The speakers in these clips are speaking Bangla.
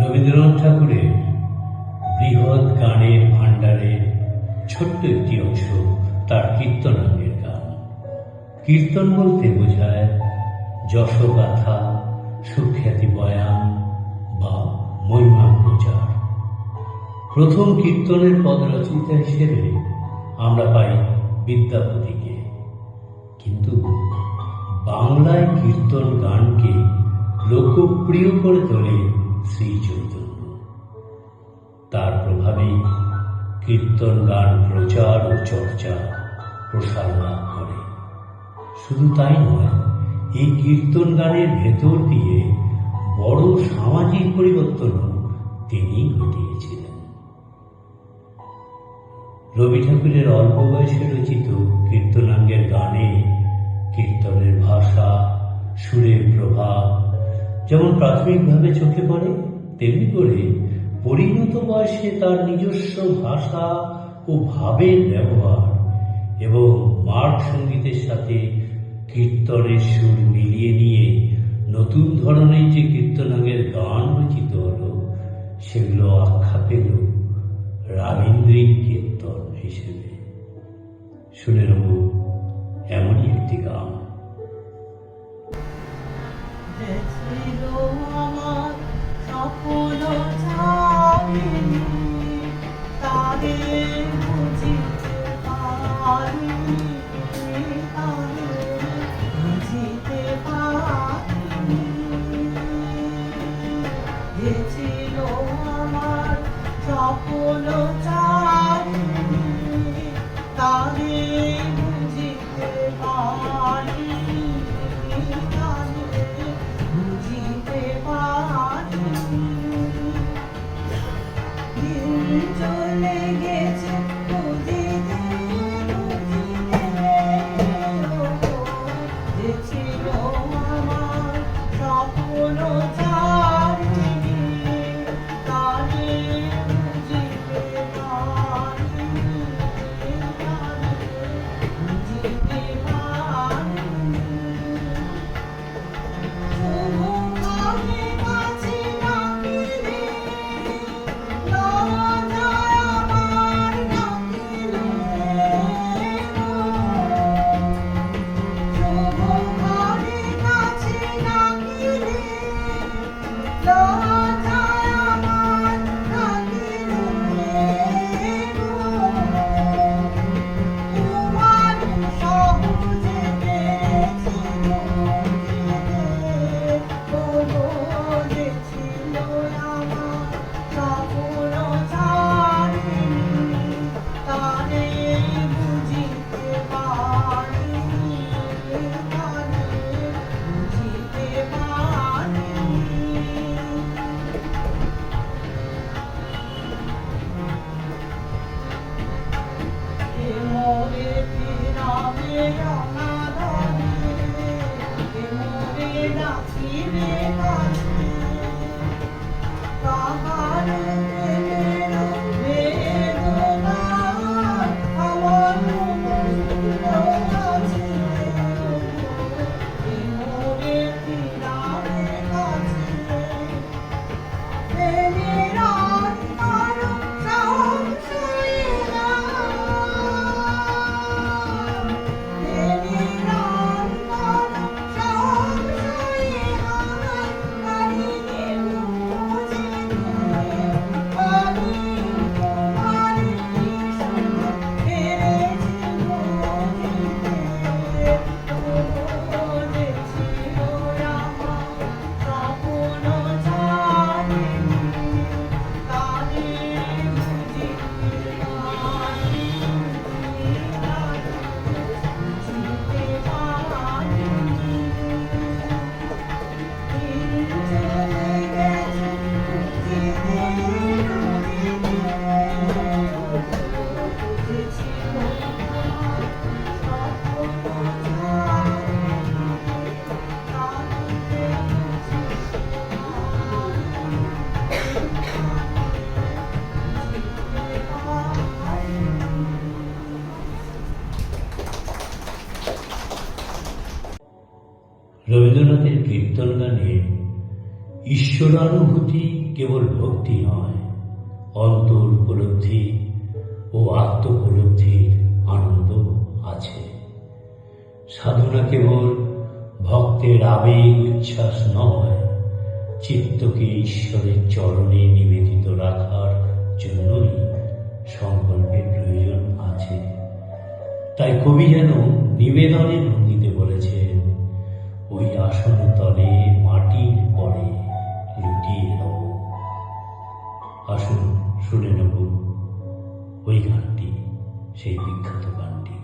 রবীন্দ্রনাথ ঠাকুরের বৃহৎ গানের ভাণ্ডারের ছোট্ট একটি অংশ তার কীর্তনাঙ্গের গান। কীর্তন বলতে বোঝায় যশগাথা, সুখ্যাতি বয়ান বা মহিমা প্রচার। প্রথম কীর্তনের পদরচয়িতা হিসেবে আমরা পাই বিদ্যাপতিকে। কিন্তু বাংলায় কীর্তন গানকে লোকপ্রিয় করে তোলে শ্রী চৈতন্য তার প্রভাবেই কীর্তন গান, প্রচার ও চর্চা প্রসার লাভ করে। শুধু তাই নয়, এই কীর্তন গানের ভেতর দিয়ে বড় সামাজিক পরিবর্তনও তিনি ঘটিয়েছিলেন। রবি ঠাকুরের অল্প বয়সে রচিত কীর্তনাঙ্গের গানে কীর্তনের ভাষা, সুরের প্রভাব যেমন প্রাথমিকভাবে চোখে পড়ে তেমনি করে পরিণত বয়সে তার নিজস্ব ভাষা ও ভাবের ব্যবহার এবং মার্গ সঙ্গীতের সাথে কীর্তনের সুর মিলিয়ে নিয়ে নতুন ধরনের যে কীর্তনাঙ্গের গান রচিত হলো, সেগুলো আখ্যা পেল রাবীন্দ্রিক কীর্তন হিসেবে। শুনে নেব। রবীন্দ্রনাথের কীর্তন গানে ঈশ্বরানুভূতি কেবল ভক্তি নয়, অন্তর উপলব্ধি ও আত্ম উপলব্ধির আনন্দ আছে। সাধনা কেবল ভক্তের আবেগ উচ্ছ্বাস নয়, চিত্তকে ঈশ্বরের চরণে নিবেদিত রাখার জন্যই সংকল্পের প্রয়োজন আছে। তাই কবি যেন নিবেদনের ভঙ্গিতে বলেছে ওই আসন তলে মাটির পরে লুটিয়ে নেব। আসুন শুনে নেব, ওই গানটি সেই বিখ্যাত গানটি।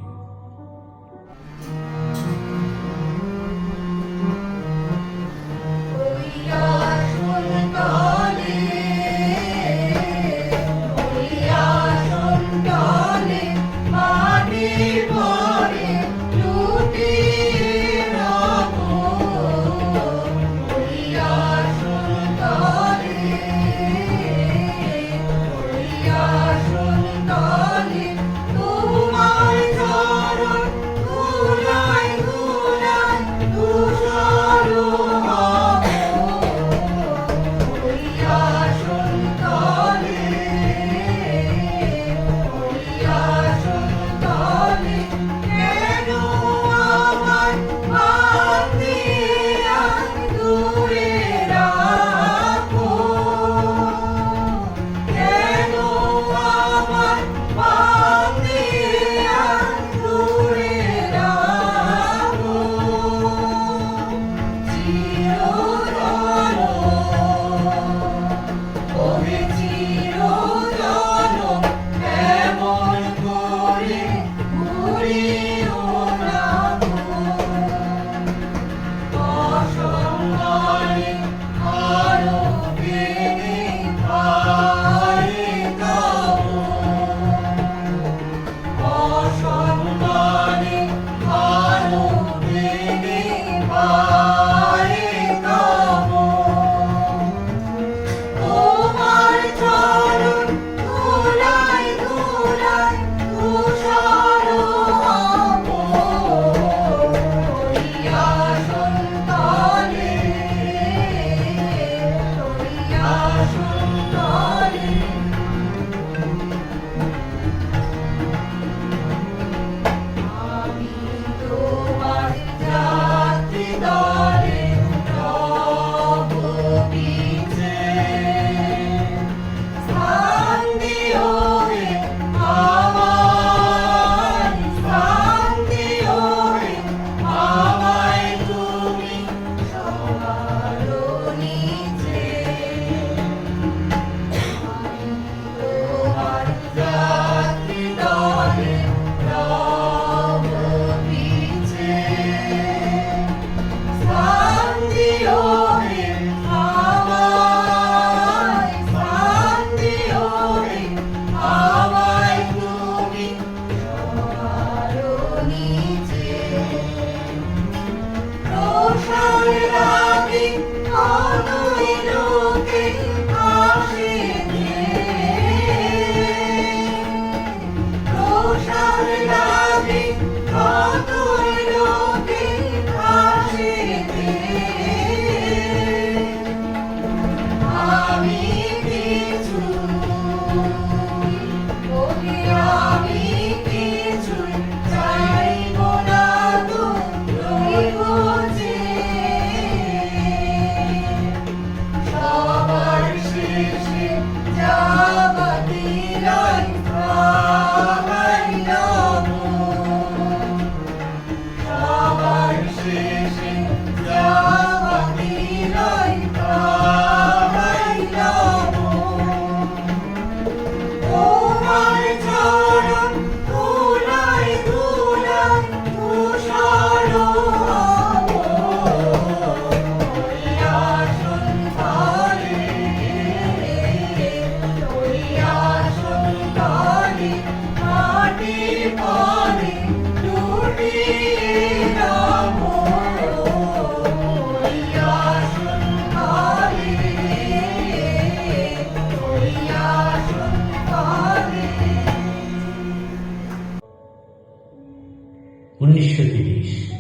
উনিশশো তিরিশ,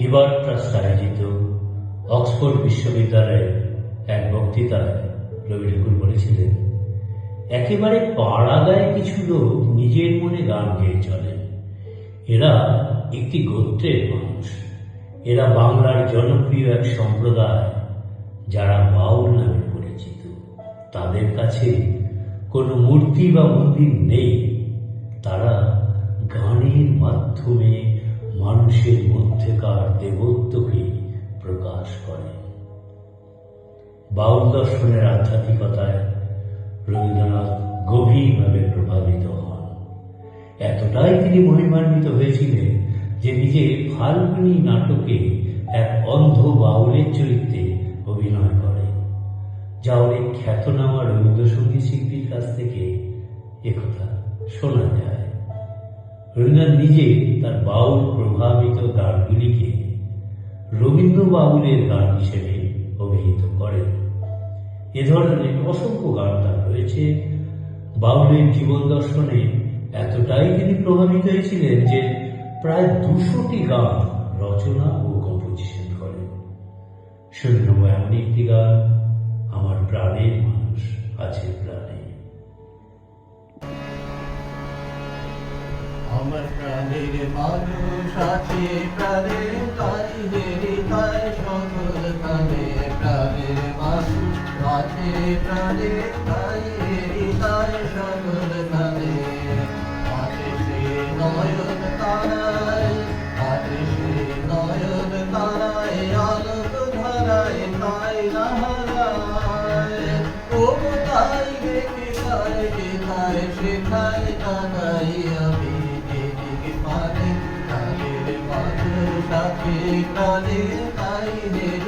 হিবার্ট ট্রাস্ট আয়োজিত অক্সফোর্ড বিশ্ববিদ্যালয়ের এক বক্তৃতায় রবি ঠাকুর বলেছিলেন, একেবারে পাড়া গায়ে কিছু লোক নিজের মনে গান গেয়ে চলেন। এরা একটি গোত্রের মানুষ। এরা বাংলার জনপ্রিয় এক সম্প্রদায় যারা বাউল নামে পরিচিত। তাদের কাছে কোনো মূর্তি বা মন্দির নেই। তারা গানের মাধ্যমে মানুষের মধ্যেকার দেবত্বকে প্রকাশ করে। বাউল দর্শনের আধ্যাত্মিকতায় রবীন্দ্রনাথ গভীরভাবে প্রভাবিত হন। এতটাই তিনি মহিমান্বিত হয়েছিলেন যে নিজে ফাল্গুনি নাটকে এক অন্ধ বাউলের চরিত্রে অভিনয় করে যা অনেক খ্যাতনামা রবীন্দ্রসঙ্গীত শিল্পীর কাছ থেকে একথা শোনা যায়। রবীন্দ্রনাথ নিজে তার বাউল প্রভাবিত গানগুলিকে রবীন্দ্র বাউলের গান হিসেবে অভিহিত করেন। এ ধরনের অসংখ্য গান তার রয়েছে। বাউলের জীবন দর্শনে এতটাই তিনি প্রভাবিত হয়েছিলেন যে প্রায় দুশোটি গান রচনা ও কম্পোজিশন করেন। শুনে নেব এমন একটি গান আমার প্রাণের মানুষ আছে, প্রাণে। আমার প্রাণের মানুষ আছে প্রাণে তাই হেরি তাই সকল কানে প্রাণের মানুষ আছে প্রাণে তাই হেরি তাই সকল আছে কানে তাই দেরি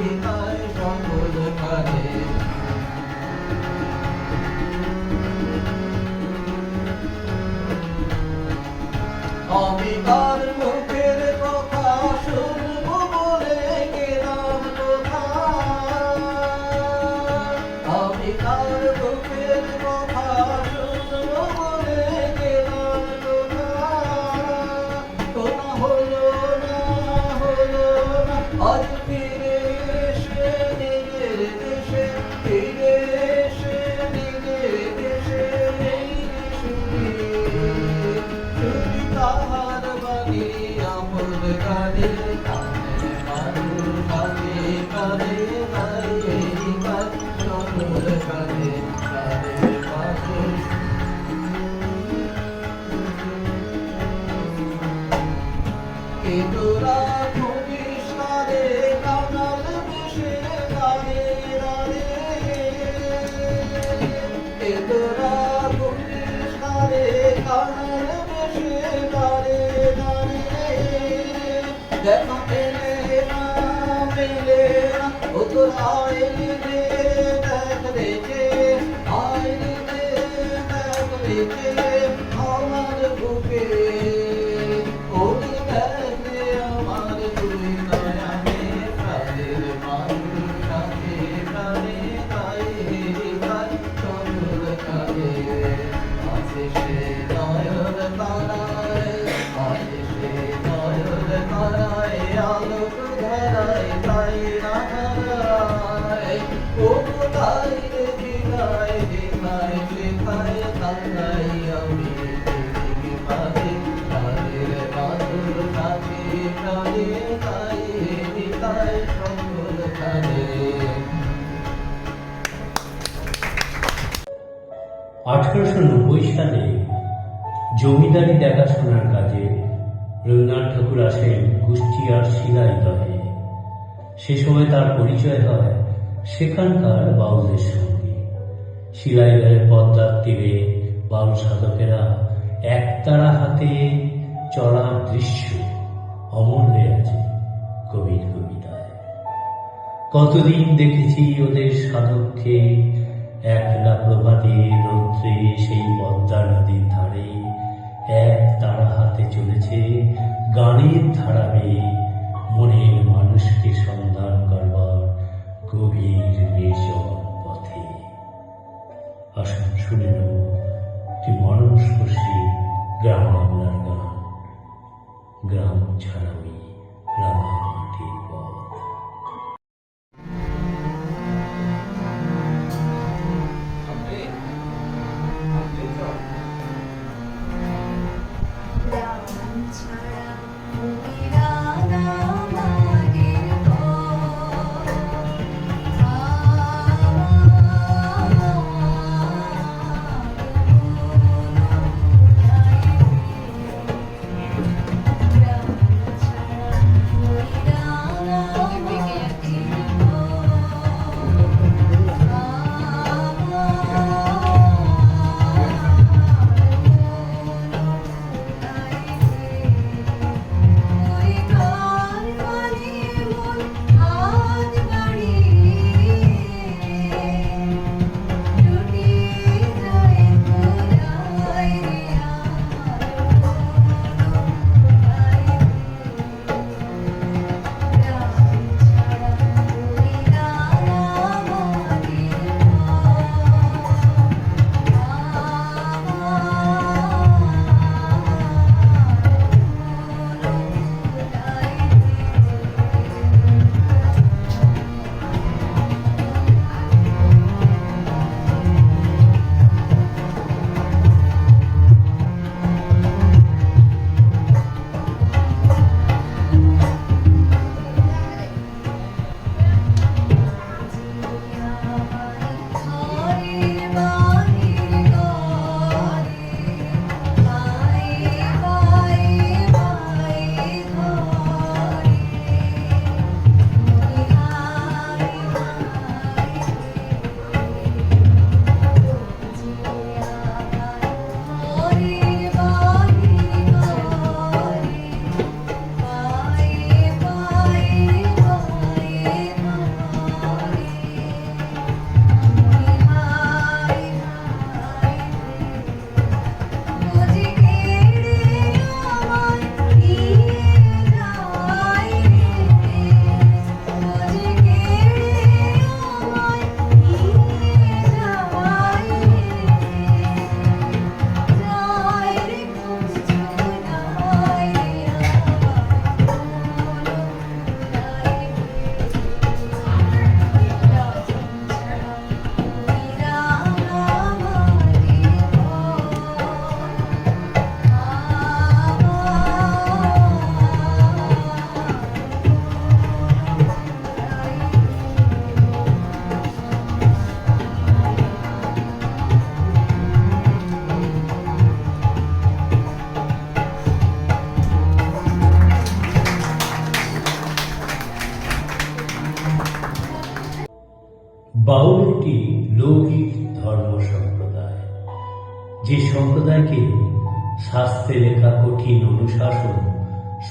আঠারোশো নব্বই সালে জমিদারি দেখাশোনার কাজে রবীন্দ্রনাথ ঠাকুর আসেন কুষ্টিয়ার শিলাইদহে সে সময় তার পরিচয় হয় সেখানকার বাউলদের সঙ্গে। শিলাইদহের পদ্মার তীরে বাউল সাধকেরা একতারা হাতে চলার দৃশ্য অমর হয়ে আছে কবির কবিতায় কতদিন দেখেছি ওদের সাধককে একলা প্রভাতে রৌদ্রে সেই পদ্মা নদীর ধারে, এক তারা হাতে চলেছে গানের ধারা বেয়ে। মনের মানুষকে সন্ধান করবার গভীর নির্জন পথে। আসুন, শুনে নেব একটি মনস্পর্শী গ্রাম বাংলার গান। গ্রাম ছাড়াই রাঙামাটির পথ।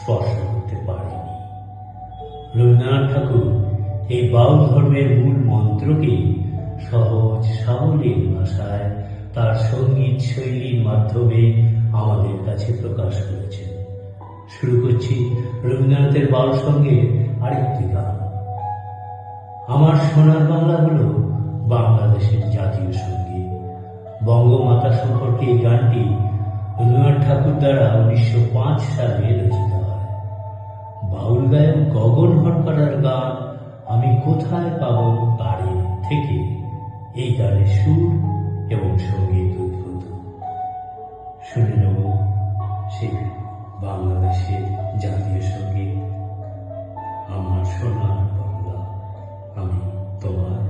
স্পর্শ করতে পারেনি। রবীন্দ্রনাথ ঠাকুর এই বাউল ধর্মের মূল মন্ত্রকে সহজ, সাবলীল ভাষায় তার সংগীত শৈলীর মাধ্যমে আমাদের কাছে প্রকাশ করেছেন শুরু করছি রবীন্দ্রনাথের বাউল সঙ্গে আরেকটি গান। আমার সোনার বাংলা হলো বাংলাদেশের জাতীয় সংগীত। বঙ্গমাতা সম্পর্কে এই গানটি রবীন্দ্রনাথ ঠাকুর দ্বারা উনিশশো পাঁচ সালে রচিত। বাউল গায়ক গগন হরকরার গান আমি কোথায় পাব বাড়ি থেকে? এই গানের সুর এবং সংগীত উদ্ভূত। শুনে নেব সে বাংলাদেশের জাতীয় সংগীত। আমার সোনার বাংলা আমি তোমার